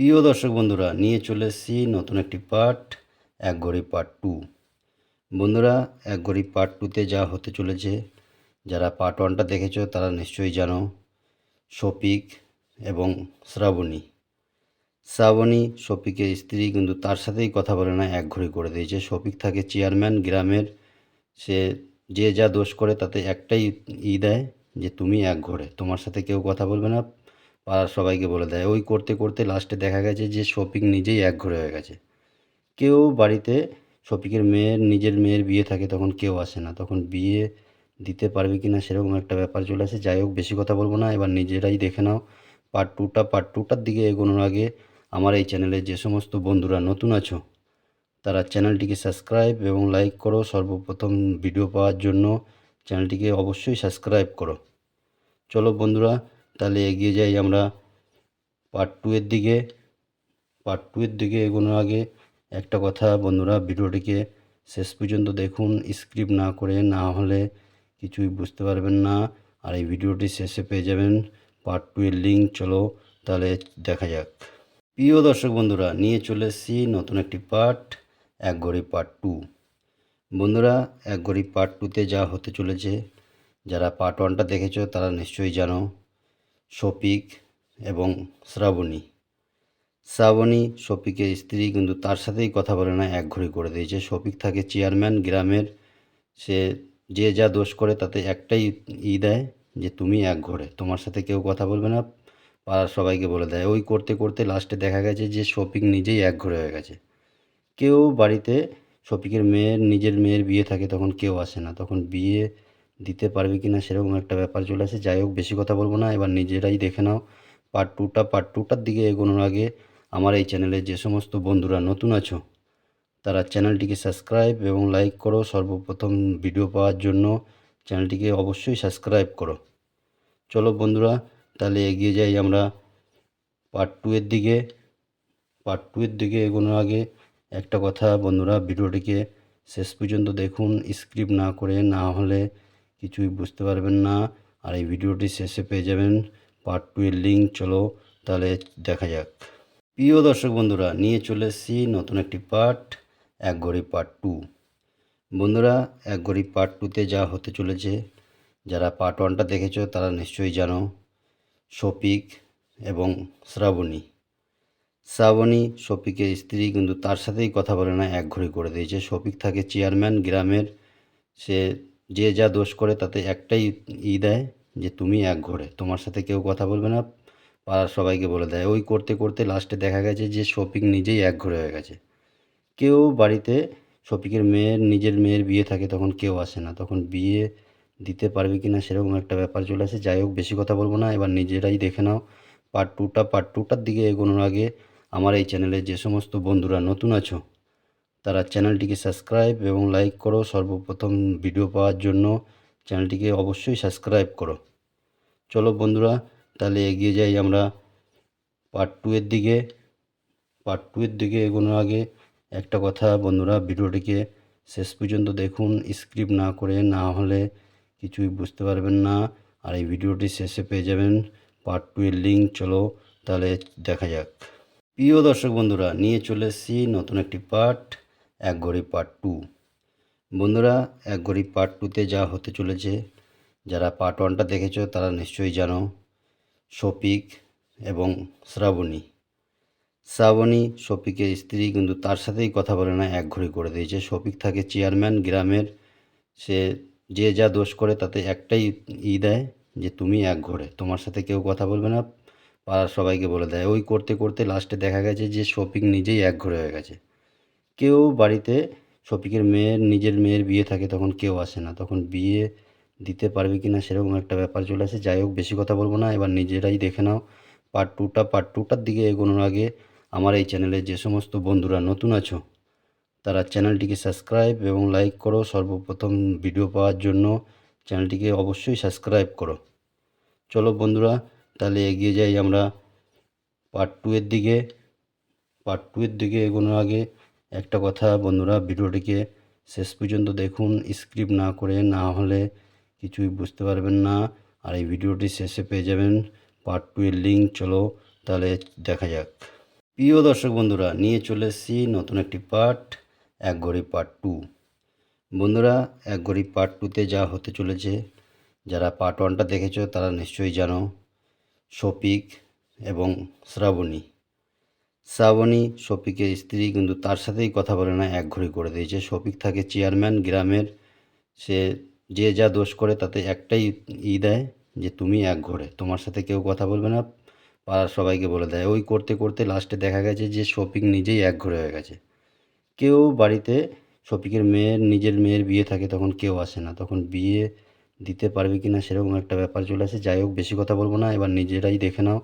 প্রিয় দর্শক বন্ধুরা, নিয়ে চলে এসেছি নতুন একটি পার্ট এক ঘড়ি পার্ট টু বন্ধুরা, এক ঘড়ি পার্ট টুতে যা হতে চলেছে, যারা পার্ট ওয়ানটা দেখেছ, তারা নিশ্চয়ই জানো, শফিক এবং শ্রাবণী। শ্রাবণী শফিকের স্ত্রী কিন্তু তার সাথেই কথা বলে না, এক ঘড়ি করে দিয়েছে। শফিক থাকে চেয়ারম্যান গ্রামের, সে যে যা দোষ করে তাতে একটাই ই দেয় যে, তুমি এক ঘরে, তোমার সাথে কেউ কথা বলবে না পাড়ার সবাইকে বলে দেয়। ওই করতে করতে লাস্টে দেখা গেছে যে শফিক নিজেই এক ঘরে হয়ে গেছে। কেউ বাড়িতে শফিকের মেয়ের, নিজের মেয়ের বিয়ে থাকে তখন কেউ আসে না। তখন বিয়ে দিতে পারবে কি না সেরকম একটা ব্যাপার চলে আসে। যাই হোক, বেশি কথা বলব না। এবার নিজেরাই দেখে নাও। পার্ট টুটা পার্ট টুটার দিকে এগোনোর আগে আমার এই চ্যানেলে যে সমস্ত বন্ধুরা নতুন আছো, তারা চ্যানেলটিকে সাবস্ক্রাইব এবং লাইক করো। সর্বপ্রথম ভিডিও পাওয়ার জন্য চ্যানেলটিকে অবশ্যই সাবস্ক্রাইব করো। চলো বন্ধুরা তাহলে এগিয়ে যাই আমরা পার্ট টু এর দিকে। পার্ট টু এর দিকে এগোনোর আগে একটা কথা বন্ধুরা, ভিডিওটিকে শেষ পর্যন্ত দেখুন স্ক্রিপ্ট না করে না হলে কিছুই বুঝতে পারবেন না। আর এই ভিডিওটি শেষে পেয়ে যাবেন। পার্ট টু এর লিঙ্ক চলো তাহলে দেখা যাক। প্রিয় দর্শক বন্ধুরা, নিয়ে চলে এসেছি নতুন একটি পার্ট এক ঘড়ি পার্ট টু বন্ধুরা এক ঘড়ি পার্ট টুতে যা হতে চলেছে, যারা পার্ট ওয়ানটা দেখেছ তারা নিশ্চয়ই জানো। শফিক এবং শ্রাবণী। শ্রাবণী শফিকের স্ত্রী কিন্তু তার সাথেই কথা বলে না, এক ঘড়ি করে দিয়েছে। শফিক থাকে চেয়ারম্যান গ্রামের। সে যে যা দোষ করে তাতে একটাই ই দেয় যে, তুমি এক ঘরে, তোমার সাথে কেউ কথা বলবে না, পাড়ার সবাইকে বলে দেয়। ওই করতে করতে লাস্টে দেখা গেছে যে, শফিক নিজেই এক ঘরে হয়ে গেছে। কেউ বাড়িতে শফিকের মেয়ের, নিজের মেয়ের বিয়ে থাকে, তখন কেউ আসে না। তখন বিয়ে দিতে পারবে কি না সেরকম একটা ব্যাপার চলে আসে। যাই হোক, বেশি কথা বলব না। এবার নিজেরাই দেখে নাও। পার্ট টুটা পার্ট টুটার দিকে এগোনোর আগে আমার এই চ্যানেলে যে সমস্ত বন্ধুরা নতুন আছো, তারা চ্যানেলটিকে সাবস্ক্রাইব এবং লাইক করো। সর্বপ্রথম ভিডিও পাওয়ার জন্য চ্যানেলটিকে অবশ্যই সাবস্ক্রাইব করো। চলো বন্ধুরা, তাহলে এগিয়ে যাই আমরা পার্ট টু এর দিকে। পার্ট টু এর দিকে এগোনোর আগে একটা কথা বন্ধুরা ভিডিওটিকে শেষ পর্যন্ত দেখুন। স্ক্রিপ্ট না করে না হলে কিছুই বুঝতে পারবেন না। আর এই ভিডিওটি শেষে পেয়ে যাবেন পার্ট টু এর লিঙ্ক চলো তাহলে দেখা যাক। প্রিয় দর্শক বন্ধুরা, নিয়ে চলে এসেছি নতুন একটি পার্ট এক ঘড়ি পার্ট টু বন্ধুরা, এক ঘড়ি পার্ট টুতে যা হতে চলেছে, যারা পার্ট ওয়ানটা দেখেছ তারা নিশ্চয়ই জানো, শফিক এবং শ্রাবণী। শ্রাবণী শফিকের স্ত্রী কিন্তু তার সাথেই কথা বলে না, এক ঘড়ি করে দিয়েছে। শফিক থাকে চেয়ারম্যান গ্রামের, সে যে যা দোষ করে তাতে একটাই ই দেয় যে তুমি এক ঘরে তোমার সাথে কেউ কথা বলবে না, পাড়ার সবাইকে বলে দেয়। ওই করতে করতে লাস্টে দেখা গেছে যে শফিক নিজেই এক ঘরে হয়ে গেছে। কেউ বাড়িতে শফিকের মেয়ের, নিজের মেয়ের বিয়ে থাকে তখন কেউ আসে না। তখন বিয়ে দিতে পারবে কি না সেরকম একটা ব্যাপার চলে আসে। যাই হোক, বেশি কথা বলব না। এবার নিজেরাই দেখে নাও। পার্ট টুটা পার্ট টুটার দিকে এগোনোর আগে আমার এই চ্যানেলে যে সমস্ত বন্ধুরা নতুন আছো তারা চ্যানেলটিকে সাবস্ক্রাইব এবং লাইক করো। সর্বপ্রথম ভিডিও পাওয়ার জন্য চ্যানেলটিকে অবশ্যই সাবস্ক্রাইব করো। চলো বন্ধুরা, তাহলে এগিয়ে যাই আমরা পার্ট টু এর দিকে। পার্ট টু এর দিকে এগোনোর আগে একটা কথা বন্ধুরা, ভিডিওটিকে শেষ পর্যন্ত দেখুন। স্ক্রিপ্ট না করে না হলে কিছুই বুঝতে পারবেন না। আর এই ভিডিওটি শেষে পেয়ে যাবেন পার্ট টু এর লিঙ্ক চলো তাহলে দেখা যাক। প্রিয় দর্শক বন্ধুরা, নিয়ে চলে এসেছি নতুন একটি পার্ট এক ঘড়ি পার্ট টু বন্ধুরা, এক ঘড়ি পার্ট টুতে যা হতে চলেছে, যারা পার্ট ওয়ানটা দেখেছ, তারা নিশ্চয়ই জানো, শফিক এবং শ্রাবণী। শ্রাবণী শফিকের স্ত্রী কিন্তু তার সাথেই কথা বলে না, এক ঘড়ি করে দিয়েছে। শফিক থাকে চেয়ারম্যান গ্রামের। সে যে যা দোষ করে, তাতে একটাই ই দেয় যে, তুমি এক ঘরে তোমার সাথে কেউ কথা বলবে না, পাড়ার সবাইকে বলে দেয়। ওই করতে করতে লাস্টে দেখা গেছে যে, শফিক নিজেই এক ঘরে হয়ে গেছে। কেউ বাড়িতে শফিকের মেয়ের, নিজের মেয়ের বিয়ে থাকে তখন কেউ আসে না। তখন বিয়ে দিতে পারবে কি না সেরকম একটা ব্যাপার চলে আসে। যাই হোক, বেশি কথা বলব না। এবার নিজেরাই দেখে নাও। পার্ট টুটা পার্ট টুটার দিকে এগোনোর আগে আমার এই চ্যানেলে যে সমস্ত বন্ধুরা নতুন আছো, তারা চ্যানেলটিকে সাবস্ক্রাইব এবং লাইক করো। সর্বপ্রথম ভিডিও পাওয়ার জন্য চ্যানেলটিকে অবশ্যই সাবস্ক্রাইব করো। চলো বন্ধুরা, তাহলে এগিয়ে যাই আমরা পার্ট টু এর দিকে। পার্ট টু এর দিকে এগোনোর আগে একটা কথা বন্ধুরা, ভিডিওটিকে শেষ পর্যন্ত দেখুন স্ক্রিপ্ট না করে না হলে কিছুই বুঝতে পারবেন না। আর এই ভিডিওটি শেষে পেয়ে যাবেন পার্ট টু এর লিঙ্ক চলো তাহলে দেখা যাক। প্রিয় দর্শক বন্ধুরা, নিয়ে চলে এসেছি নতুন একটি পার্ট এক ঘড়ি পার্ট টু বন্ধুরা এক ঘড়ি পার্ট টুতে যা হতে চলেছে, যারা পার্ট ওয়ানটা দেখেছ তারা নিশ্চয়ই জানো শফিক এবং শ্রাবণী। শ্রাবণী, শফিকের স্ত্রী কিন্তু তার সাথেই কথা বলে না, এক ঘড়ি করে দিয়েছে। শফিক থাকে চেয়ারম্যান গ্রামের। সে যে যা দোষ করে তাতে একটাই ই দেয় যে, তুমি এক ঘরে তোমার সাথে কেউ কথা বলবে না, পাড়ার সবাইকে বলে দেয়। ওই করতে করতে লাস্টে দেখা গেছে যে, শফিক নিজেই এক ঘরে হয়ে গেছে। কেউ বাড়িতে, শফিকের মেয়ের, নিজের মেয়ের বিয়ে থাকে তখন কেউ আসে না। তখন বিয়ে দিতে পারবে কি না সেরকম একটা ব্যাপার চলে আসে। যাই হোক, বেশি কথা বলব না। এবার নিজেরাই দেখে নাও।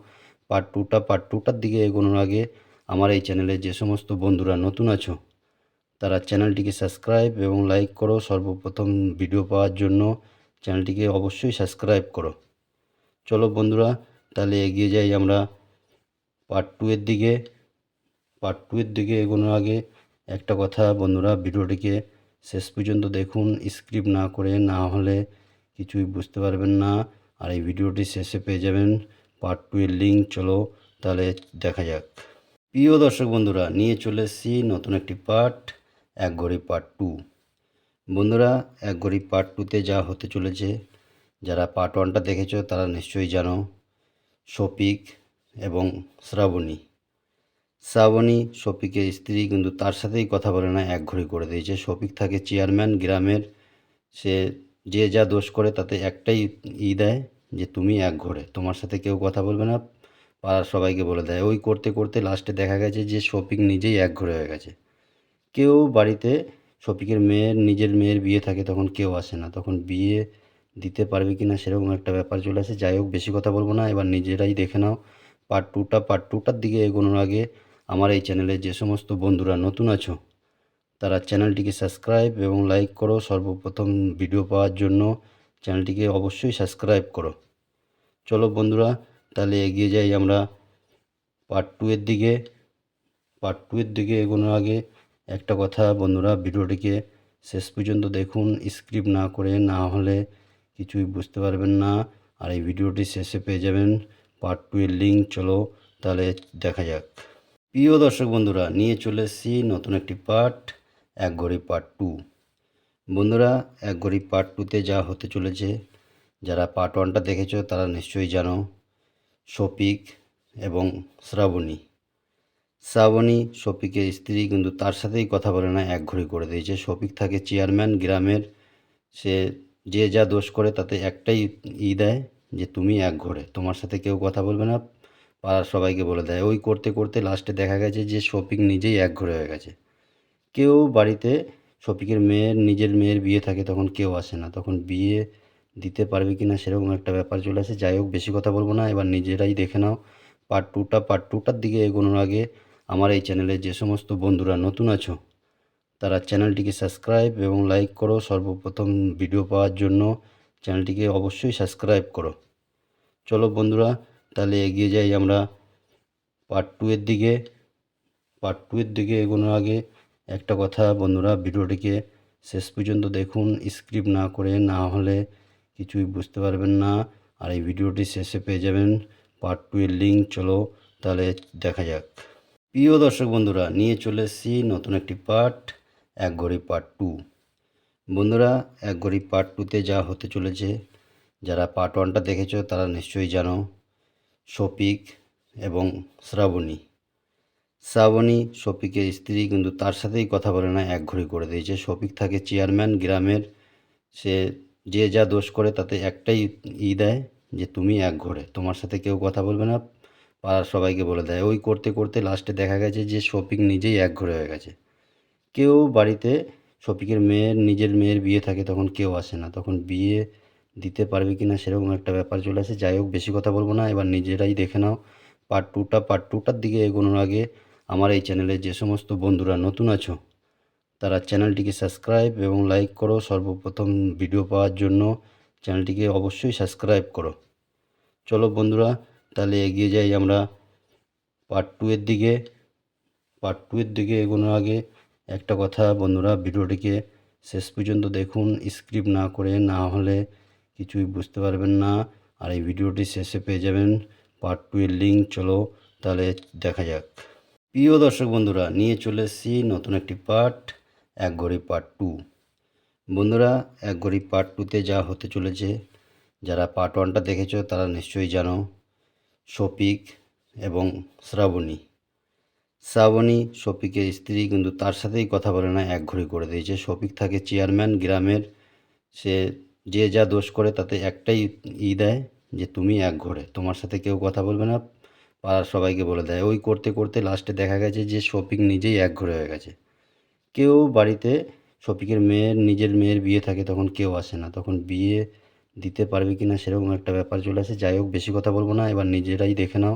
পার্ট টুটা পার্ট টুটার দিকে এগোনোর আগে আমার এই চ্যানেলে যে সমস্ত বন্ধুরা নতুন আছো, তারা চ্যানেলটিকে সাবস্ক্রাইব এবং লাইক করো। সর্বপ্রথম ভিডিও পাওয়ার জন্য চ্যানেলটিকে অবশ্যই সাবস্ক্রাইব করো। চলো বন্ধুরা, তাহলে এগিয়ে যাই আমরা পার্ট টু এর দিকে। পার্ট টু এর দিকে এগোনোর আগে একটা কথা বন্ধুরা, ভিডিওটিকে শেষ পর্যন্ত দেখুন। স্ক্রিপ্ট না করে না হলে কিছুই বুঝতে পারবেন না। আর এই ভিডিওটি শেষে পেয়ে যাবেন পার্ট টু এর লিঙ্ক চলো তাহলে দেখা যাক। প্রিয় দর্শক বন্ধুরা, নিয়ে চলে এসেছি নতুন একটি পার্ট, এক ঘড়ি পার্ট টু। বন্ধুরা, এক ঘড়ি পার্ট টুতে যা হতে চলেছে, যারা পার্ট ওয়ানটা দেখেছ তারা নিশ্চয়ই জানো, শফিক এবং শ্রাবণী। শ্রাবণী শফিকের স্ত্রী কিন্তু তার সাথেই কথা বলে না, এক ঘড়ি করে দিয়েছে। শফিক থাকে চেয়ারম্যান গ্রামের, সে যে যা দোষ করে তাতে একটাই ই দেয় যে, তুমি এক ঘরে, তোমার সাথে কেউ কথা বলবে না পাড়ার সবাইকে বলে দেয়। ওই করতে করতে লাস্টে দেখা গেছে যে শফিক নিজেই এক ঘরে হয়ে গেছে। কেউ বাড়িতে শফিকের মেয়ের, নিজের মেয়ের বিয়ে থাকে তখন কেউ আসে না। তখন বিয়ে দিতে পারবে কি না সেরকম একটা ব্যাপার চলে আসে। যাই হোক, বেশি কথা বলব না। এবার নিজেরাই দেখে নাও। পার্ট টুটা পার্ট টুটার দিকে এগোনোর আগে আমার এই চ্যানেলে যে সমস্ত বন্ধুরা নতুন আছো, তারা চ্যানেলটিকে সাবস্ক্রাইব এবং লাইক করো। সর্বপ্রথম ভিডিও পাওয়ার জন্য চ্যানেলটিকে অবশ্যই সাবস্ক্রাইব করো। চলো বন্ধুরা তাহলে এগিয়ে যাই আমরা পার্ট টু এর দিকে। পার্ট টু এর দিকে এগোনোর আগে একটা কথা বন্ধুরা, ভিডিওটিকে শেষ পর্যন্ত দেখুন স্ক্রিপ্ট না করে না হলে কিছুই বুঝতে পারবেন না। আর এই ভিডিওটি শেষে পেয়ে যাবেন। পার্ট টু এর লিঙ্ক চলো তাহলে দেখা যাক। প্রিয় দর্শক বন্ধুরা, নিয়ে চলে এসেছি নতুন একটি পার্ট এক ঘড়ি পার্ট টু বন্ধুরা এক ঘড়ি পার্ট টুতে যা হতে চলেছে, যারা পার্ট ওয়ানটা দেখেছ তারা নিশ্চয়ই জানো। শফিক এবং শ্রাবণী। শ্রাবণী শফিকের স্ত্রী কিন্তু তার সাথেই কথা বলে না, এক ঘড়ি করে দিয়েছে। শফিক থাকে চেয়ারম্যান গ্রামের। সে যে যা দোষ করে তাতে একটাই ই দেয় যে, তুমি এক ঘরে, তোমার সাথে কেউ কথা বলবে না, পাড়ার সবাইকে বলে দেয়। ওই করতে করতে লাস্টে দেখা গেছে যে, শফিক নিজেই এক ঘরে হয়ে গেছে। কেউ বাড়িতে শফিকের মেয়ের, নিজের মেয়ের বিয়ে থাকে, তখন কেউ আসে না। তখন বিয়ে দিতে পারবে কি না সেরকম একটা ব্যাপার চলে আসে। যাই হোক, বেশি কথা বলব না। এবার নিজেরাই দেখে নাও। পার্ট টুটা পার্ট টুটার দিকে এগোনোর আগে আমার এই চ্যানেলে যে সমস্ত বন্ধুরা নতুন আছো, তারা চ্যানেলটিকে সাবস্ক্রাইব এবং লাইক করো। সর্বপ্রথম ভিডিও পাওয়ার জন্য চ্যানেলটিকে অবশ্যই সাবস্ক্রাইব করো। চলো বন্ধুরা, তাহলে এগিয়ে যাই আমরা পার্ট টু এর দিকে। পার্ট টু এর দিকে এগোনোর আগে একটা কথা বন্ধুরা ভিডিওটিকে শেষ পর্যন্ত দেখুন। স্ক্রিপ্ট না করে না হলে কিছুই বুঝতে পারবেন না। আর এই ভিডিওটি শেষে পেয়ে যাবেন। পার্ট টু এর লিঙ্ক চলো তাহলে দেখা যাক। প্রিয় দর্শক বন্ধুরা, নিয়ে চলে এসেছি নতুন একটি পার্ট এক ঘড়ি পার্ট টু বন্ধুরা, এক ঘড়ি পার্ট টুতে যা হতে চলেছে, যারা পার্ট ওয়ানটা দেখেছ, তারা নিশ্চয়ই জানো। শফিক এবং শ্রাবণী। শ্রাবণী শফিকের স্ত্রী কিন্তু তার সাথেই কথা বলে না, এক ঘড়ি করে দিয়েছে। শফিক থাকে চেয়ারম্যান গ্রামের। সে যে যা দোষ করে তাতে একটাই ই দেয় যে তুমি এক ঘরে তোমার সাথে কেউ কথা বলবে না, পাড়ার সবাইকে বলে দেয়। ওই করতে করতে লাস্টে দেখা গেছে যে শফিক নিজেই এক ঘরে হয়ে গেছে। কেউ বাড়িতে শফিকের মেয়ের, নিজের মেয়ের বিয়ে থাকে তখন কেউ আসে না। তখন বিয়ে দিতে পারবে কি না সেরকম একটা ব্যাপার চলে আসে। যাই হোক, বেশি কথা বলব না। এবার নিজেরাই দেখে নাও। পার্ট টুটা পার্ট টুটার দিকে এগোনোর আগে আমার এই চ্যানেলে যে সমস্ত বন্ধুরা নতুন আছো তারা চ্যানেলটিকে সাবস্ক্রাইব এবং লাইক করো। সর্বপ্রথম ভিডিও পাওয়ার জন্য চ্যানেলটিকে অবশ্যই সাবস্ক্রাইব করো। চলো বন্ধুরা, তাহলে এগিয়ে যাই আমরা পার্ট টু এর দিকে। পার্ট টু এর দিকে এগোনোর আগে একটা কথা বন্ধুরা, ভিডিওটিকে শেষ পর্যন্ত দেখুন। স্ক্রিপ্ট না করে না হলে কিছুই বুঝতে পারবেন না। আর এই ভিডিওটি শেষে পেয়ে যাবেন। পার্ট টু এর লিঙ্ক চলো তাহলে দেখা যাক। প্রিয় দর্শক বন্ধুরা, নিয়ে চলে এসেছি নতুন একটি পার্ট এক ঘড়ি পার্ট টু বন্ধুরা, এক ঘড়ি পার্ট টুতে যা হতে চলেছে, যারা পার্ট ওয়ানটা দেখেছ, তারা নিশ্চয়ই জানো, শফিক এবং শ্রাবণী। শ্রাবণী শফিকের স্ত্রী কিন্তু তার সাথেই কথা বলে না, এক ঘড়ি করে দিয়েছে। শফিক থাকে চেয়ারম্যান গ্রামের। সে যে যা দোষ করে, তাতে একটাই ই দেয় যে, তুমি এক ঘরে, তোমার সাথে কেউ কথা বলবে না, পাড়ার সবাইকে বলে দেয়। ওই করতে করতে লাস্টে দেখা গেছে যে, শফিক নিজেই এক ঘরে হয়ে গেছে। কেউ বাড়িতে শফিকের মেয়ের, নিজের মেয়ের বিয়ে থাকে তখন কেউ আসে না। তখন বিয়ে দিতে পারবে কি না সেরকম একটা ব্যাপার চলে আসে। যাই হোক, বেশি কথা বলব না। এবার নিজেরাই দেখে নাও।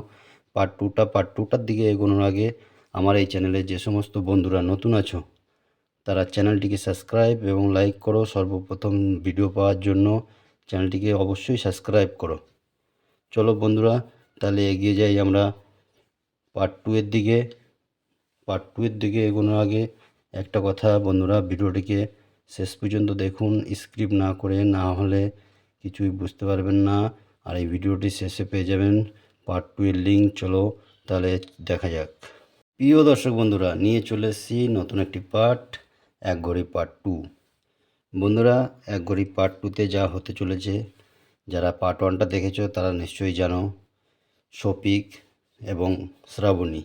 পার্ট টুটা পার্ট টুটার দিকে এগোনোর আগে আমার এই চ্যানেলে যে সমস্ত বন্ধুরা নতুন আছো, তারা চ্যানেলটিকে সাবস্ক্রাইব এবং লাইক করো। সর্বপ্রথম ভিডিও পাওয়ার জন্য চ্যানেলটিকে অবশ্যই সাবস্ক্রাইব করো। চলো বন্ধুরা, তাহলে এগিয়ে যাই আমরা পার্ট টু এর দিকে। পার্ট টু এর দিকে এগোনোর আগে একটা কথা বন্ধুরা, ভিডিওটিকে শেষ পর্যন্ত দেখুন স্ক্রিপ্ট না করে, না হলে কিছুই বুঝতে পারবেন না। আর এই ভিডিওটি শেষে পেয়ে যাবেন পার্ট টু এর লিঙ্ক চলো তাহলে দেখা যাক। প্রিয় দর্শক বন্ধুরা, নিয়ে চলে এসেছি নতুন একটি পার্ট এক ঘড়ি পার্ট টু বন্ধুরা, এক ঘড়ি পার্ট টুতে যা হতে চলেছে, যারা পার্ট ওয়ানটা দেখেছ তারা নিশ্চয়ই জানো শফিক এবং শ্রাবণী।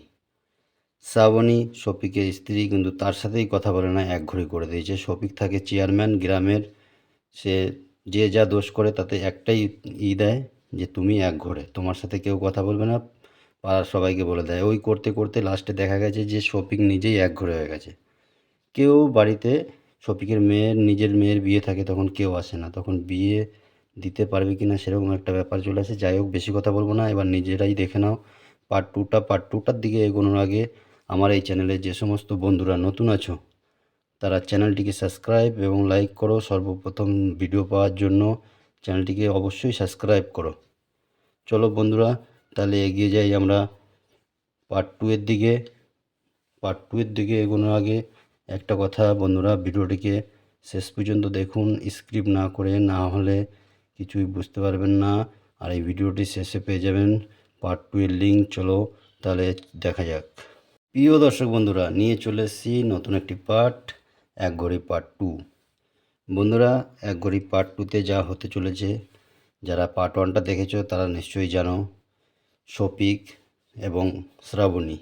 শ্রাবণী, শফিকের স্ত্রী কিন্তু তার সাথেই কথা বলে না, এক ঘড়ি করে দিয়েছে। শফিক থাকে চেয়ারম্যান গ্রামের। সে যে যা দোষ করে তাতে একটাই ই দেয় যে তুমি এক ঘরে, তোমার সাথে কেউ কথা বলবে না, পাড়ার সবাইকে বলে দেয়। ওই করতে করতে লাস্টে দেখা গেছে যে শফিক নিজেই এক ঘরে হয়ে গেছে। কেউ বাড়িতে শফিকের মেয়ের, নিজের মেয়ের বিয়ে থাকে তখন কেউ আসে না। তখন বিয়ে দিতে পারবে কি না সেরকম একটা ব্যাপার চলে আসে। যাই হোক, বেশি কথা বলব না। এবার নিজেরাই দেখে নাও। পার্ট টুটা পার্ট টুটার দিকে এগোনোর আগে আমার এই চ্যানেলে যে সমস্ত বন্ধুরা নতুন আছো, তারা চ্যানেলটিকে সাবস্ক্রাইব এবং লাইক করো। সর্বপ্রথম ভিডিও পাওয়ার জন্য চ্যানেলটিকে অবশ্যই সাবস্ক্রাইব করো। চলো বন্ধুরা, তাহলে এগিয়ে যাই আমরা পার্ট টু এর দিকে। পার্ট টু এর দিকে এগোনোর আগে একটা কথা বন্ধুরা, ভিডিওটিকে শেষ পর্যন্ত দেখুন। স্ক্রিপ্ট না করে না হলে কিছুই বুঝতে পারবেন না। আর এই ভিডিওটি শেষে পেয়ে যাবেন। পার্ট টু এর লিঙ্ক চলো তাহলে দেখা যাক। প্রিয় দর্শক বন্ধুরা, নিয়ে চলে এসেছি নতুন একটি পার্ট, এক ঘড়ি পার্ট টু। বন্ধুরা, এক ঘড়ি পার্ট টুতে যা হতে চলেছে, যারা পার্ট ওয়ানটা দেখেছ তারা নিশ্চয়ই জানো, শফিক এবং শ্রাবণী।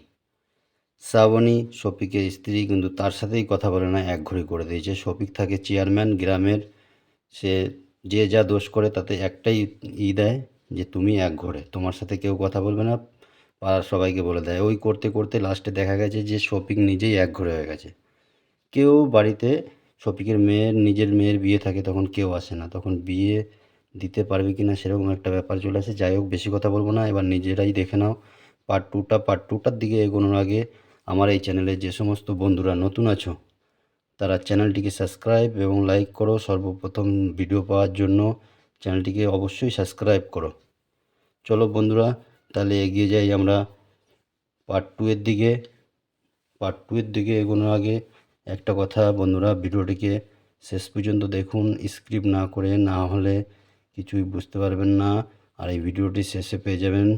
শ্রাবণী শফিকের স্ত্রী কিন্তু তার সাথেই কথা বলে না, এক ঘড়ি করে দিয়েছে। শফিক থাকে চেয়ারম্যান গ্রামের, সে যে যা দোষ করে তাতে একটাই ই দেয় যে, তুমি এক ঘরে, তোমার সাথে কেউ কথা বলবে না পাড়ার সবাইকে বলে দেয়। ওই করতে করতে লাস্টে দেখা গেছে যে শফিক নিজেই এক ঘরে হয়ে গেছে। কেউ বাড়িতে শফিকের মেয়ের, নিজের মেয়ের বিয়ে থাকে তখন কেউ আসে না। তখন বিয়ে দিতে পারবে কি না সেরকম একটা ব্যাপার চলে আসে। যাই হোক, বেশি কথা বলব না। এবার নিজেরাই দেখে নাও। পার্ট টুটা পার্ট টুটার দিকে এগোনোর আগে আমার এই চ্যানেলে যে সমস্ত বন্ধুরা নতুন আছো, তারা চ্যানেলটিকে সাবস্ক্রাইব এবং লাইক করো। সর্বপ্রথম ভিডিও পাওয়ার জন্য চ্যানেলটিকে অবশ্যই সাবস্ক্রাইব করো। চলো বন্ধুরা তাহলে এগিয়ে যাই আমরা। পার্ট টু এর দিকে। পার্ট টু এর দিকে এগোনোর আগে একটা কথা বন্ধুরা, ভিডিওটিকে শেষ পর্যন্ত দেখুন স্ক্রিপ্ট না করে না হলে কিছুই বুঝতে পারবেন না। আর এই ভিডিওটি শেষে পেয়ে যাবেন।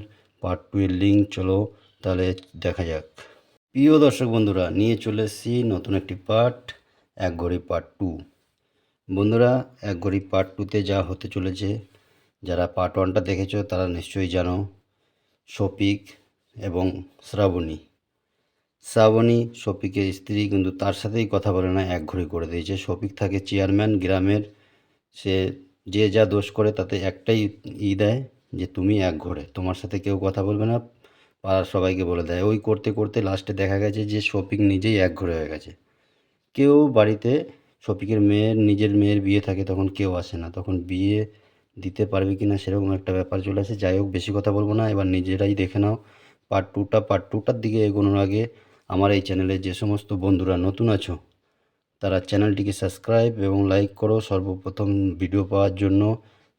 পার্ট টু এর লিঙ্ক চলো তাহলে দেখা যাক। প্রিয় দর্শক বন্ধুরা, নিয়ে চলে এসেছি নতুন একটি পার্ট এক ঘড়ি পার্ট টু বন্ধুরা এক ঘড়ি পার্ট টুতে যা হতে চলেছে, যারা পার্ট ওয়ানটা দেখেছ, তারা নিশ্চয়ই জানো। শফিক এবং শ্রাবণী। শ্রাবণী শফিকের স্ত্রী কিন্তু তার সাথেই কথা বলে না, এক ঘড়ি করে দিয়েছে। শফিক থাকে চেয়ারম্যান গ্রামের। সে যে যা দোষ করে তাতে একটাই ই দেয় যে, তুমি এক ঘরে, তোমার সাথে কেউ কথা বলবে না, পাড়ার সবাইকে বলে দেয়। ওই করতে করতে লাস্টে দেখা গেছে যে, শফিক নিজেই এক ঘরে হয়ে গেছে। কেউ বাড়িতে শফিকের মেয়ের, নিজের মেয়ের বিয়ে থাকে, তখন কেউ আসে না। তখন বিয়ে দিতে পারবে কি না সেরকম একটা ব্যাপার চলে আসে। যাই হোক, বেশি কথা বলব না। এবার নিজেরাই দেখে নাও। পার্ট টুটা পার্ট টুটার দিকে এগোনোর আগে আমার এই চ্যানেলে যে সমস্ত বন্ধুরা নতুন আছো, তারা চ্যানেলটিকে সাবস্ক্রাইব এবং লাইক করো। সর্বপ্রথম ভিডিও পাওয়ার জন্য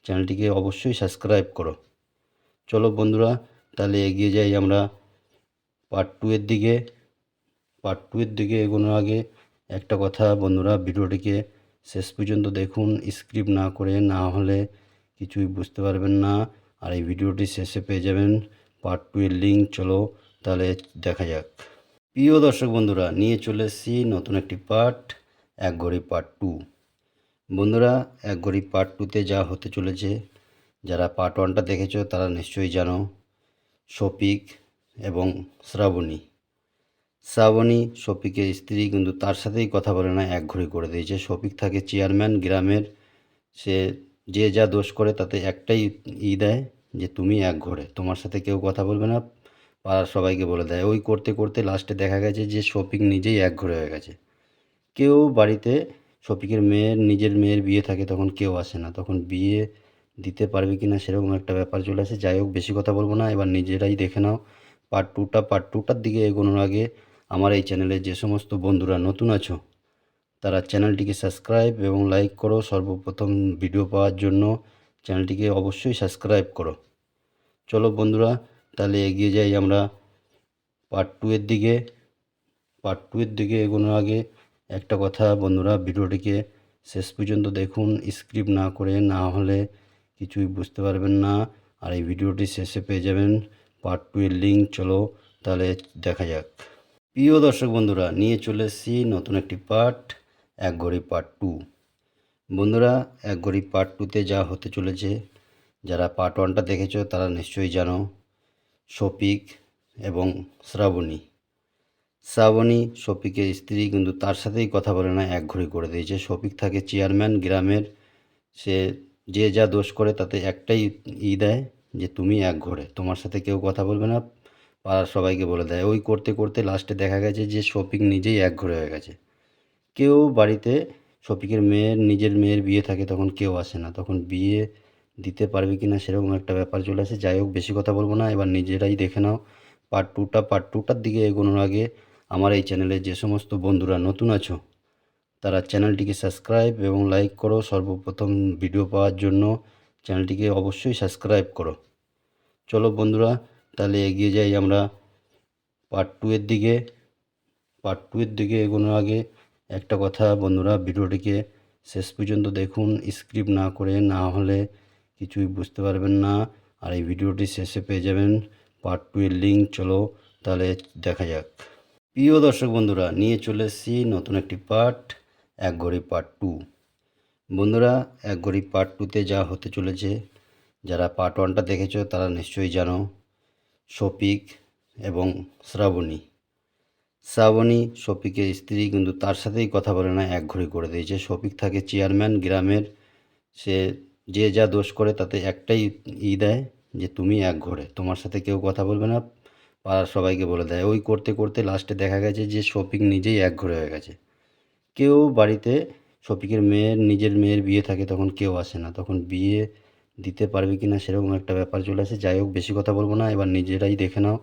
চ্যানেলটিকে অবশ্যই সাবস্ক্রাইব করো। চলো বন্ধুরা, তাহলে এগিয়ে যাই আমরা পার্ট টু এর দিকে। পার্ট টু এর দিকে এগোনোর আগে একটা কথা বন্ধুরা ভিডিওটিকে শেষ পর্যন্ত দেখুন। স্ক্রিপ্ট না করে না হলে কিছুই বুঝতে পারবেন না। আর এই ভিডিওটি শেষে পেয়ে যাবেন। পার্ট টু এর লিঙ্ক চলো তাহলে দেখা যাক। প্রিয় দর্শক বন্ধুরা, নিয়ে চলে এসেছি নতুন একটি পার্ট এক ঘড়ি পার্ট টু বন্ধুরা, এক ঘড়ি পার্ট টুতে যা হতে চলেছে, যারা পার্ট ওয়ানটা দেখেছ, তারা নিশ্চয়ই জানো, শফিক এবং শ্রাবণী। শ্রাবণী শফিকের স্ত্রী কিন্তু তার সাথেই কথা বলে না, এক ঘড়ি করে দিয়েছে। শফিক থাকে চেয়ারম্যান গ্রামের। সে যে যা দোষ করে তাতে একটাই ই দেয় যে তুমি এক ঘরে তোমার সাথে কেউ কথা বলবে না, পাড়ার সবাইকে বলে দেয়। ওই করতে করতে লাস্টে দেখা গেছে যে শফিক নিজেই এক ঘরে হয়ে গেছে। কেউ বাড়িতে শফিকের মেয়ের, নিজের মেয়ের বিয়ে থাকে তখন কেউ আসে না। তখন বিয়ে দিতে পারবে কি না সেরকম একটা ব্যাপার চলে আসে। যাই হোক, বেশি কথা বলব না। এবার নিজেরাই দেখে নাও। পার্ট টুটা পার্ট টুটার দিকে এগোনোর আগে আমার এই চ্যানেলে যে সমস্ত বন্ধুরা নতুন আছো তারা চ্যানেলটিকে সাবস্ক্রাইব এবং লাইক করো। সর্বপ্রথম ভিডিও পাওয়ার জন্য চ্যানেলটিকে অবশ্যই সাবস্ক্রাইব করো। চলো বন্ধুরা, তাহলে এগিয়ে যাই আমরা পার্ট টু এর দিকে। পার্ট টু এর দিকে এগোনোর আগে একটা কথা বন্ধুরা, ভিডিওটিকে শেষ পর্যন্ত দেখুন। স্ক্রিপ্ট না করে না হলে কিছুই বুঝতে পারবেন না। আর এই ভিডিওটি শেষে পেয়ে যাবেন। পার্ট টু এর লিঙ্ক চলো তাহলে দেখা যাক। প্রিয় দর্শক বন্ধুরা, নিয়ে চলে এসেছি নতুন একটি পার্ট এক ঘড়ি পার্ট টু বন্ধুরা, এক ঘড়ি পার্ট টুতে যা হতে চলেছে, যারা পার্ট ওয়ানটা দেখেছ, তারা নিশ্চয়ই জানো, শফিক এবং শ্রাবণী। শ্রাবণী শফিকের স্ত্রী কিন্তু তার সাথেই কথা বলে না, এক ঘড়ি করে দিয়েছে। শফিক থাকে চেয়ারম্যান গ্রামের। সে যে যা দোষ করে, তাতে একটাই ই দেয় যে, তুমি এক ঘরে তোমার সাথে কেউ কথা বলবে না, পাড়ার সবাইকে বলে দেয়। ওই করতে করতে লাস্টে দেখা গেছে যে, শফিক নিজেই এক ঘরে হয়ে গেছে। কেউ বাড়িতে শফিকের মেয়ের, নিজের মেয়ের বিয়ে থাকে তখন কেউ আসে না। তখন বিয়ে দিতে পারবে কি না সেরকম একটা ব্যাপার চলে আসে। যাই হোক, বেশি কথা বলব না। এবার নিজেরাই দেখে নাও। পার্ট টুটা পার্ট টুটার দিকে এগোনোর আগে আমার এই চ্যানেলে যে সমস্ত বন্ধুরা নতুন আছো, তারা চ্যানেলটিকে সাবস্ক্রাইব এবং লাইক করো। সর্বপ্রথম ভিডিও পাওয়ার জন্য চ্যানেলটিকে অবশ্যই সাবস্ক্রাইব করো। চলো বন্ধুরা, তাহলে এগিয়ে যাই আমরা পার্ট টু এর দিকে। পার্ট টু এর দিকে এগোনোর আগে একটা কথা বন্ধুরা, ভিডিওটিকে শেষ পর্যন্ত দেখুন স্ক্রিপ্ট না করে না হলে কিছুই বুঝতে পারবেন না। আর এই ভিডিওটি শেষে পেয়ে যাবেন পার্ট টু এর লিঙ্ক চলো তাহলে দেখা যাক। প্রিয় দর্শক বন্ধুরা, নিয়ে চলে এসেছি নতুন একটি পার্ট এক ঘড়ি পার্ট টু বন্ধুরা, এক ঘড়ি পার্ট টুতে যা হতে চলেছে, যারা পার্ট ওয়ানটা দেখেছ তারা নিশ্চয়ই জানো শফিক এবং শ্রাবণী। শ্রাবণী, শফিকের স্ত্রী কিন্তু তার সাথেই কথা বলে না, এক ঘড়ি করে দিয়েছে। শফিক থাকে চেয়ারম্যান গ্রামের। সে যে যা দোষ করে তাতে একটাই ই দেয় যে তুমি এক ঘরে তোমার সাথে কেউ কথা বলবে না, পাড়ার সবাইকে বলে দেয়। ওই করতে করতে লাস্টে দেখা গেছে যে শফিক নিজেই এক ঘরে হয়ে গেছে। কেউ বাড়িতে শফিকের মেয়ের, নিজের মেয়ের বিয়ে থাকে তখন কেউ আসে না। তখন বিয়ে দিতে পারবে কি না সেরকম একটা ব্যাপার চলে আসে। যাই হোক, বেশি কথা বলব না। এবার নিজেরাই দেখে নাও।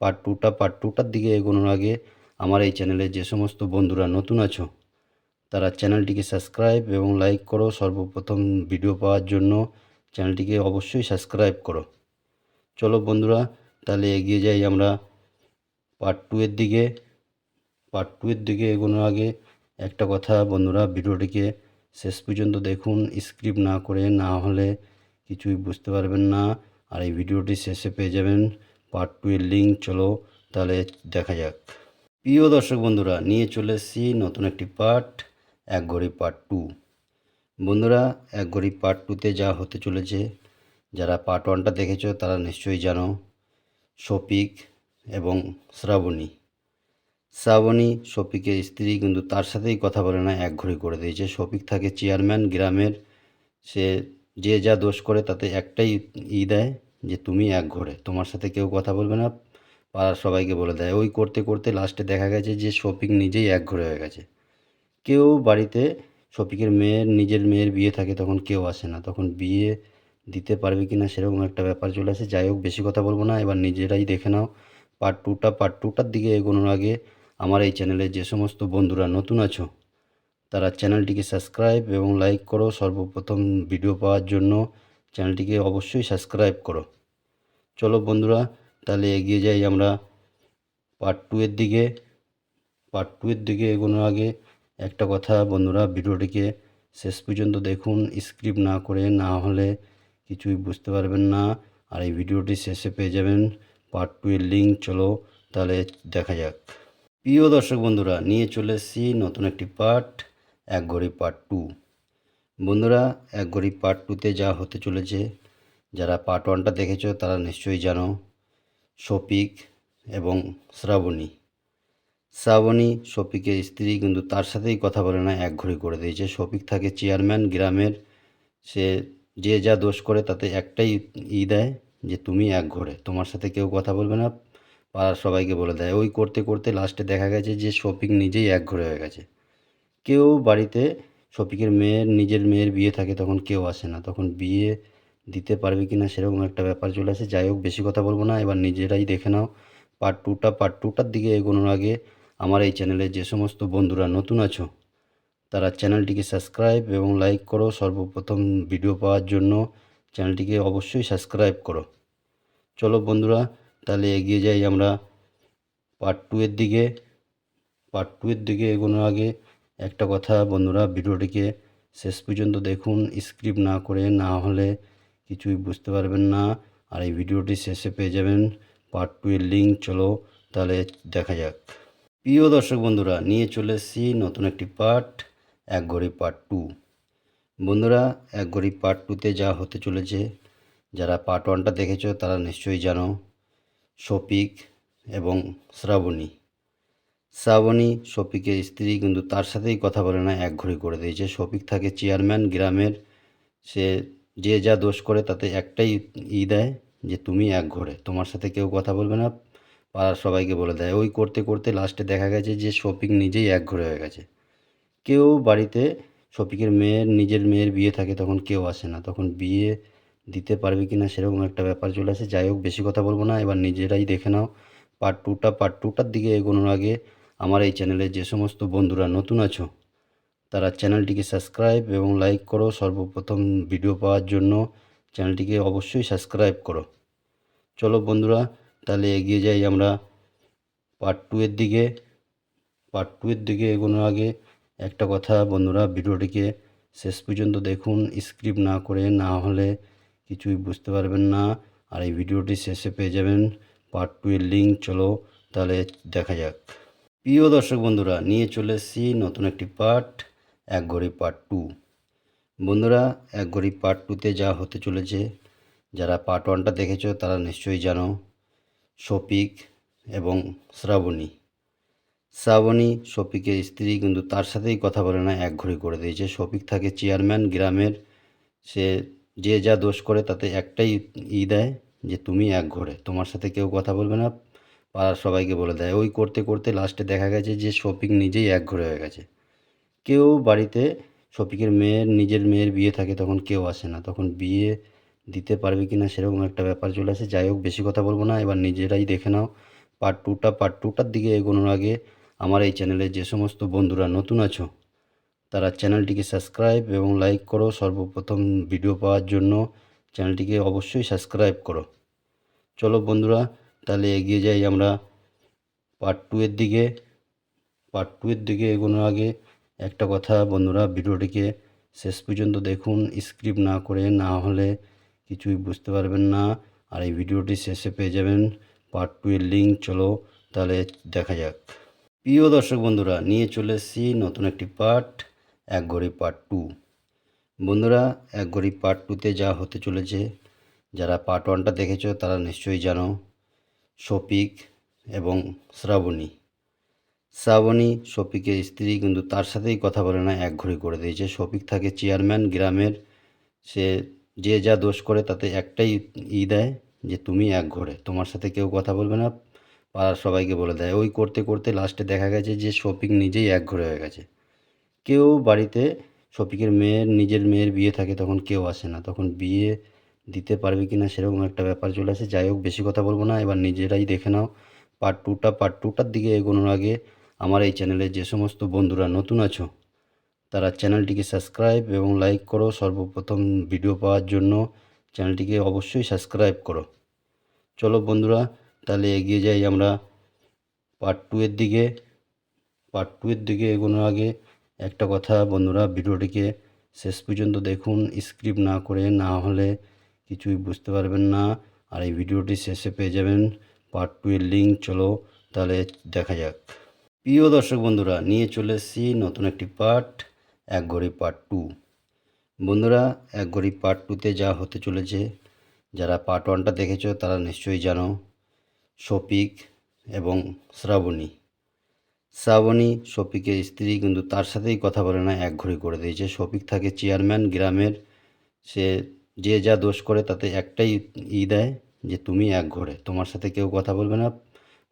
পার্ট টুটা পার্ট টুটার দিকে এগোনোর আগে আমার এই চ্যানেলে যে সমস্ত বন্ধুরা নতুন আছো, তারা চ্যানেলটিকে সাবস্ক্রাইব এবং লাইক করো। সর্বপ্রথম ভিডিও পাওয়ার জন্য চ্যানেলটিকে অবশ্যই সাবস্ক্রাইব করো। চলো বন্ধুরা, তাহলে এগিয়ে যাই আমরা পার্ট টু এর দিকে। পার্ট টু এর দিকে এগোনোর আগে একটা কথা বন্ধুরা ভিডিওটিকে শেষ পর্যন্ত দেখুন। স্ক্রিপ্ট না করে না হলে কিছুই বুঝতে পারবেন না। আর এই ভিডিওটি শেষে পেয়ে যাবেন। পার্ট টু এর লিঙ্ক চলো তাহলে দেখা যাক। প্রিয় দর্শক বন্ধুরা, নিয়ে চলে এসেছি নতুন একটি পার্ট, এক ঘড়ি পার্ট টু। বন্ধুরা, এক ঘড়ি পার্ট টুতে যা হতে চলেছে, যারা পার্ট ওয়ানটা দেখেছ তারা নিশ্চয়ই জানো, শফিক এবং শ্রাবণী। শ্রাবণী শফিকের স্ত্রী কিন্তু তার সাথেই কথা বলে না, এক ঘড়ি করে দিয়েছে। শফিক থাকে চেয়ারম্যান গ্রামের, সে যে যা দোষ করে তাতে একটাই ই দেয় যে, তুমি এক ঘরে, তোমার সাথে কেউ কথা বলবে না পাড়ার সবাইকে বলে দেয়। ওই করতে করতে লাস্টে দেখা গেছে যে শফিক নিজেই এক ঘরে হয়ে গেছে। কেউ বাড়িতে শফিকের মেয়ের, নিজের মেয়ের বিয়ে থাকে তখন কেউ আসে না। তখন বিয়ে দিতে পারবে কি না সেরকম একটা ব্যাপার চলে আসে। যাই হোক, বেশি কথা বলব না। এবার নিজেরাই দেখে নাও। পার্ট টুটা পার্ট টুটার দিকে এগোনোর আগে আমার এই চ্যানেলে যে সমস্ত বন্ধুরা নতুন আছো, তারা চ্যানেলটিকে সাবস্ক্রাইব এবং লাইক করো। সর্বপ্রথম ভিডিও পাওয়ার জন্য চ্যানেলটিকে অবশ্যই সাবস্ক্রাইব করো। চলো বন্ধুরা তাহলে এগিয়ে যাই আমরা পার্ট টু এর দিকে। পার্ট টু এর দিকে এগোনোর আগে একটা কথা বন্ধুরা, ভিডিওটিকে শেষ পর্যন্ত দেখুন স্ক্রিপ্ট না করে না হলে কিছুই বুঝতে পারবেন না। আর এই ভিডিওটি শেষে পেয়ে যাবেন। পার্ট টু এর লিঙ্ক চলো তাহলে দেখা যাক। প্রিয় দর্শক বন্ধুরা, নিয়ে চলে এসেছি নতুন একটি পার্ট এক ঘড়ি পার্ট টু বন্ধুরা, এক ঘড়ি পার্ট টুতে যা হতে চলেছে, যারা পার্ট ওয়ানটা দেখেছ তারা নিশ্চয়ই জানো। শফিক এবং শ্রাবণী। শ্রাবণী শফিকের স্ত্রী কিন্তু তার সাথেই কথা বলে না, এক ঘড়ি করে দিয়েছে। শফিক থাকে চেয়ারম্যান গ্রামের। সে যে যা দোষ করে তাতে একটাই ই দেয় যে, তুমি এক ঘরে, তোমার সাথে কেউ কথা বলবে না, পাড়ার সবাইকে বলে দেয়। ওই করতে করতে লাস্টে দেখা গেছে যে, শফিক নিজেই এক ঘরে হয়ে গেছে। কেউ বাড়িতে শফিকের মেয়ের, নিজের মেয়ের বিয়ে থাকে, তখন কেউ আসে না। তখন বিয়ে দিতে পারবে কি না সেরকম একটা ব্যাপার চলে আসে। যাই হোক, বেশি কথা বলব না। এবার নিজেরাই দেখে নাও। পার্ট টুটা পার্ট টুটার দিকে এগোনোর আগে আমার এই চ্যানেলে যে সমস্ত বন্ধুরা নতুন আছো, তারা চ্যানেলটিকে সাবস্ক্রাইব এবং লাইক করো। সর্বপ্রথম ভিডিও পাওয়ার জন্য চ্যানেলটিকে অবশ্যই সাবস্ক্রাইব করো। চলো বন্ধুরা, তাহলে এগিয়ে যাই আমরা পার্ট টু এর দিকে। পার্ট টু এর দিকে এগোনোর আগে একটা কথা বন্ধুরা ভিডিওটিকে শেষ পর্যন্ত দেখুন। স্ক্রিপ্ট না করে না হলে কিছুই বুঝতে পারবেন না। আর এই ভিডিওটি শেষে পেয়ে যাবেন। পার্ট টু এর লিঙ্ক চলো তাহলে দেখা যাক। প্রিয় দর্শক বন্ধুরা, নিয়ে চলে এসেছি নতুন একটি পার্ট এক ঘড়ি পার্ট টু বন্ধুরা, এক ঘড়ি পার্ট টুতে যা হতে চলেছে, যারা পার্ট ওয়ানটা দেখেছ, তারা নিশ্চয়ই জানো। শফিক এবং শ্রাবণী। শ্রাবণী শফিকের স্ত্রী, কিন্তু তার সাথেই কথা বলে না, এক ঘড়ি করে দিয়েছে। শফিক থাকে চেয়ারম্যান গ্রামের। সে যে যা দোষ করে তাতে একটাই ই দেয় যে তুমি এক ঘরে। তোমার সাথে কেউ কথা বলবে না, পাড়ার সবাইকে বলে দেয়। ওই করতে করতে লাস্টে দেখা গেছে যে শফিক নিজেই এক ঘরে হয়ে গেছে। কেউ বাড়িতে শফিকের মেয়ের, নিজের মেয়ের বিয়ে থাকে তখন কেউ আসে না। তখন বিয়ে দিতে পারবে কি না সেরকম একটা ব্যাপার চলে আসে। যাই হোক, বেশি কথা বলব না। এবার নিজেরাই দেখে নাও। পার্ট টুটা পার্ট টুটার দিকে এগোনোর আগে আমার এই চ্যানেলে যে সমস্ত বন্ধুরা নতুন আছো তারা চ্যানেলটিকে সাবস্ক্রাইব এবং লাইক করো। সর্বপ্রথম ভিডিও পাওয়ার জন্য চ্যানেলটিকে অবশ্যই সাবস্ক্রাইব করো। চলো বন্ধুরা, তাহলে এগিয়ে যাই আমরা পার্ট টু এর দিকে। পার্ট টু এর দিকে এগোনোর আগে একটা কথা বন্ধুরা, ভিডিওটিকে শেষ পর্যন্ত দেখুন। স্ক্রিপ্ট না করে না হলে কিছুই বুঝতে পারবেন না। আর এই ভিডিওটি শেষে পেয়ে যাবেন। পার্ট টু এর লিঙ্ক চলো তাহলে দেখা যাক। প্রিয় দর্শক বন্ধুরা, নিয়ে চলে এসেছি নতুন একটি পার্ট এক ঘড়ি পার্ট টু বন্ধুরা, এক ঘড়ি পার্ট টুতে যা হতে চলেছে, যারা পার্ট ওয়ানটা দেখেছ, তারা নিশ্চয়ই জানো, শফিক এবং শ্রাবণী। শ্রাবণী শফিকের স্ত্রী, কিন্তু তার সাথেই কথা বলে না, এক ঘড়ি করে দিয়েছে। শফিক থাকে চেয়ারম্যান গ্রামের। সে যে যা দোষ করে, তাতে একটাই ই দেয় যে, তুমি এক ঘরে, তোমার সাথে কেউ কথা বলবে না, পাড়ার সবাইকে বলে দেয়। ওই করতে করতে লাস্টে দেখা গেছে যে, শফিক নিজেই এক ঘরে হয়ে গেছে। কেউ বাড়িতে শফিকের মেয়ের, নিজের মেয়ের বিয়ে থাকে তখন কেউ আসে না। তখন বিয়ে দিতে পারবে কি না সেরকম একটা ব্যাপার চলে আসে। যাই হোক, বেশি কথা বলব না। এবার নিজেরাই দেখে নাও। পার্ট টুটা পার্ট টুটার দিকে এগোনোর আগে আমার এই চ্যানেলে যে সমস্ত বন্ধুরা নতুন আছো, তারা চ্যানেলটিকে সাবস্ক্রাইব এবং লাইক করো। সর্বপ্রথম ভিডিও পাওয়ার জন্য চ্যানেলটিকে অবশ্যই সাবস্ক্রাইব করো। চলো বন্ধুরা, তাহলে এগিয়ে যাই আমরা পার্ট টু এর দিকে। পার্ট টু এর দিকে এগোনোর আগে একটা কথা বন্ধুরা, ভিডিওটিকে শেষ পর্যন্ত দেখুন স্ক্রিপ্ট না করে, না হলে কিছুই বুঝতে পারবেন না। আর এই ভিডিওটি শেষে পেয়ে যাবেন পার্ট টু এর লিঙ্ক চলো তাহলে দেখা যাক। প্রিয় দর্শক বন্ধুরা, নিয়ে চলে এসেছি নতুন একটি পার্ট এক ঘড়ি পার্ট টু বন্ধুরা, এক ঘড়ি পার্ট টুতে যা হতে চলেছে, যারা পার্ট ওয়ানটা দেখেছ তারা নিশ্চয়ই জানো শফিক এবং শ্রাবণী। শ্রাবণী, শফিকের স্ত্রী কিন্তু তার সাথেই কথা বলে না, এক ঘড়ি করে দিয়েছে। শফিক থাকে চেয়ারম্যান গ্রামের। সে যে যা দোষ করে তাতে একটাই ই দেয় যে তুমি এক ঘরে, তোমার সাথে কেউ কথা বলবে না, পাড়ার সবাইকে বলে দেয়। ওই করতে করতে লাস্টে দেখা গেছে যে শফিক নিজেই এক ঘরে হয়ে গেছে। কেউ বাড়িতে শফিকের মেয়ের, নিজের মেয়ের বিয়ে থাকে তখন কেউ আসে না। তখন বিয়ে দিতে পারবে কি না সেরকম একটা ব্যাপার চলে আসে। যাই হোক, বেশি কথা বলব না। এবার নিজেরাই দেখে নাও। পার্ট টুটা পার্ট টুটার দিকে এগোনোর আগে আমার এই চ্যানেলে যে সমস্ত বন্ধুরা নতুন আছো, তারা চ্যানেলটিকে সাবস্ক্রাইব এবং লাইক করো। সর্বপ্রথম ভিডিও পাওয়ার জন্য চ্যানেলটিকে অবশ্যই সাবস্ক্রাইব করো। চলো বন্ধুরা, তাহলে এগিয়ে যাই আমরা পার্ট টু এর দিকে। পার্ট টু এর দিকে এগোনোর আগে একটা কথা বন্ধুরা ভিডিওটিকে শেষ পর্যন্ত দেখুন। স্ক্রিপ্ট না করে না হলে কিছুই বুঝতে পারবেন না। আর এই ভিডিওটি শেষে পেয়ে যাবেন। পার্ট টু এর লিঙ্ক চলো তাহলে দেখা যাক। প্রিয় দর্শক বন্ধুরা, নিয়ে চলে এসেছি নতুন একটি পার্ট, এক ঘড়ি পার্ট টু। বন্ধুরা, এক ঘড়ি পার্ট টুতে যা হতে চলেছে, যারা পার্ট ওয়ানটা দেখেছ তারা নিশ্চয়ই জানো, শফিক এবং শ্রাবণী। শ্রাবণী শফিকের স্ত্রী কিন্তু তার সাথেই কথা বলে না, এক ঘড়ি করে দিয়েছে। শফিক থাকে চেয়ারম্যান গ্রামের, সে যে যা দোষ করে তাতে একটাই ই দেয় যে, তুমি এক ঘরে, তোমার সাথে কেউ কথা বলবে না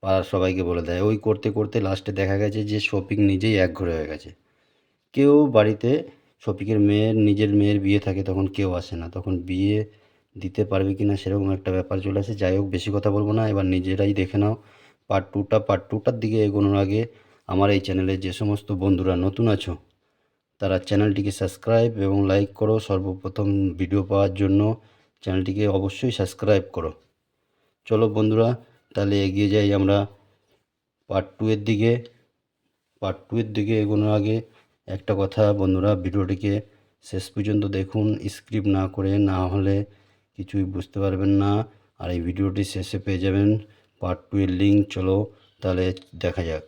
পাড়ার সবাইকে বলে দেয়। ওই করতে করতে লাস্টে দেখা গেছে যে শফিক নিজেই এক ঘরে হয়ে গেছে। কেউ বাড়িতে শফিকের মেয়ের, নিজের মেয়ের বিয়ে থাকে তখন কেউ আসে না। তখন বিয়ে দিতে পারবে কি না সেরকম একটা ব্যাপার চলে আসে। যাই হোক, বেশি কথা বলব না। এবার নিজেরাই দেখে নাও। পার্ট টুটা পার্ট টুটার দিকে এগোনোর আগে আমার এই চ্যানেলে যে সমস্ত বন্ধুরা নতুন আছো, তারা চ্যানেলটিকে সাবস্ক্রাইব এবং লাইক করো। সর্বপ্রথম ভিডিও পাওয়ার জন্য চ্যানেলটিকে অবশ্যই সাবস্ক্রাইব করো। চলো বন্ধুরা তাহলে এগিয়ে যাই আমরা। পার্ট টু এর দিকে। পার্ট টু এর দিকে এগোনোর আগে একটা কথা বন্ধুরা, ভিডিওটিকে শেষ পর্যন্ত দেখুন স্ক্রিপ্ট না করে, না হলে কিছুই বুঝতে পারবেন না। আর এই ভিডিওটি শেষে পেয়ে যাবেন। পার্ট টু এর লিঙ্ক চলো তাহলে দেখা যাক।